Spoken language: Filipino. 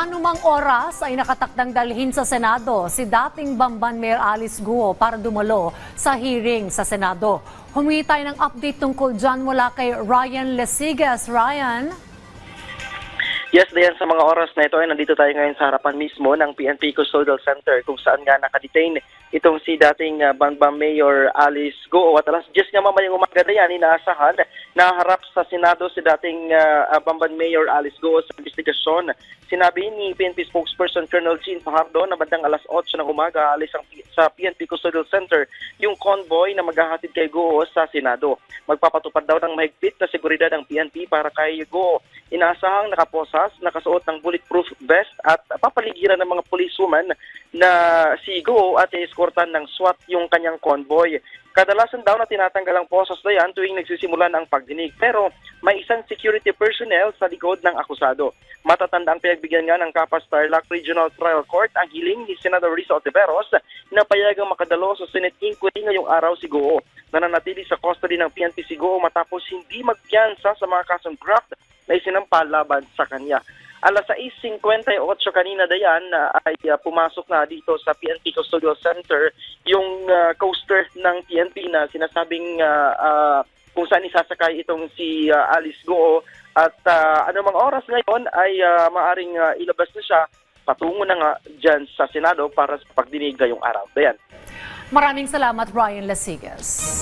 Anumang oras ay nakatakdang dalhin sa Senado si dating Bamban Mayor Alice Guo para dumalo sa hearing sa Senado. Humingi tayo ng update tungkol dyan mula kay Ryan Lesigas. Ryan? Yes, Dayan, sa mga oras na ito ay nandito tayo ngayon sa harapan mismo ng PNP Custodial Center kung saan nga nakadetain itong si dating uh, Banbang Mayor Alice Go at alas 10 nga mamayang umaga na yan, inaasahan na harap sa Senado si dating uh, uh, Bamban Mayor Alice Go sa investigasyon. Sinabi ni PNP spokesperson Colonel Jean Fajardo na bandang alas 8 ng umaga alis ang, sa PNP Custodial Center yung convoy na maghahatid kay Go sa Senado. Magpapatupad daw ng mahigpit na seguridad ang PNP para kay Go. Inaasahang nakaposas, nakasuot ng bulletproof vest at papaligiran ng mga policewoman na si Go at eskortan ng SWAT yung kanyang convoy. Kadalasan daw na tinatanggal ang posas na yan tuwing nagsisimulan ang pagdinig. Pero may isang security personnel sa likod ng akusado. Matatanda ang pinagbigyan nga ng Capas Tarlac Regional Trial Court ang hiling ni Senador Risa Otiveros na payagang makadalo sa Senate inquiry ngayong araw si Goo. Nananatili sa custody ng PNP si Goo matapos hindi magpiyansa sa mga kasong graft na isinampa laban sa kanya. Alas 6.58 kanina dayan ay uh, pumasok na dito sa PNP Custodial Center yung uh, coaster ng PNP na sinasabing uh, uh, kung saan isasakay itong si uh, Alice Goo at uh, anumang oras ngayon ay uh, maaring uh, ilabas na siya patungo na nga dyan sa Senado para sa pagdinig ngayong araw. Dayan. Maraming salamat, Ryan Lesigas.